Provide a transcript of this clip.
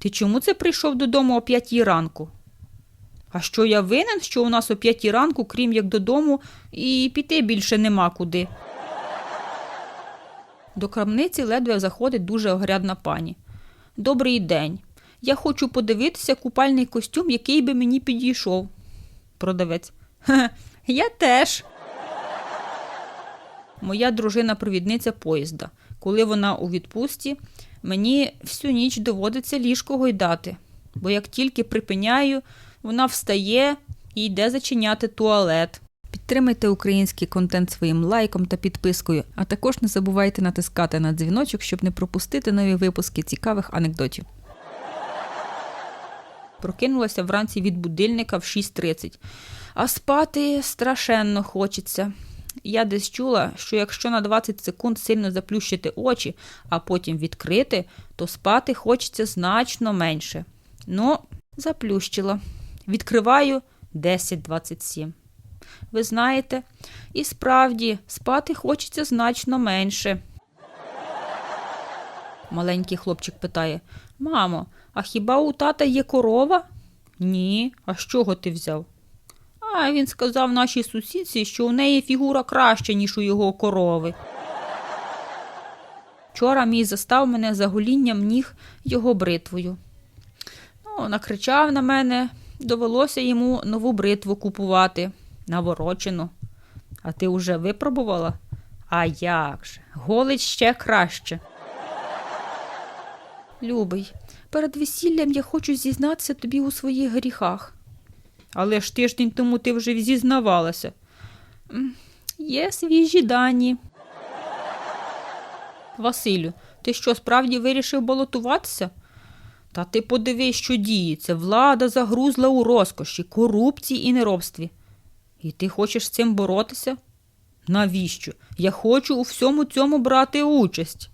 Ти чому це прийшов додому о п'ятій ранку? А що я винен, що у нас о п'ятій ранку, крім як додому, і піти більше нема куди. До крамниці ледве заходить дуже огрядна пані. Добрий день. Я хочу подивитися купальний костюм, який би мені підійшов. Продавець. «Хе, я теж. Моя дружина-провідниця поїзда. Коли вона у відпустці, мені всю ніч доводиться ліжко гойдати, бо як тільки припиняю, вона встає і йде зачиняти туалет. Підтримайте український контент своїм лайком та підпискою, а також не забувайте натискати на дзвіночок, щоб не пропустити нові випуски цікавих анекдотів. Прокинулася вранці від будильника в 6.30, а спати страшенно хочеться. Я десь чула, що якщо на 20 секунд сильно заплющити очі, а потім відкрити, то спати хочеться значно менше. Ну, заплющила. Відкриваю 10.27. Ви знаєте, і справді спати хочеться значно менше. Маленький хлопчик питає: Мамо, а хіба у тата є корова? Ні. А з чого ти взяв? А він сказав нашій сусідці, що у неї фігура краща, ніж у його корови. Вчора мій застав мене за голінням ніг його бритвою. Ну, накричав на мене, довелося йому нову бритву купувати, наворочену. А ти уже випробувала? А як же? Голить ще краще. Любий, перед весіллям я хочу зізнатися тобі у своїх гріхах. Але ж тиждень тому ти вже зізнавалася. Є свіжі дані. Василю, ти що, справді вирішив балотуватися? Та ти подивись, що діється. Влада загрузла у розкоші, корупції і неробстві. І ти хочеш з цим боротися? Навіщо? Я хочу у всьому цьому брати участь.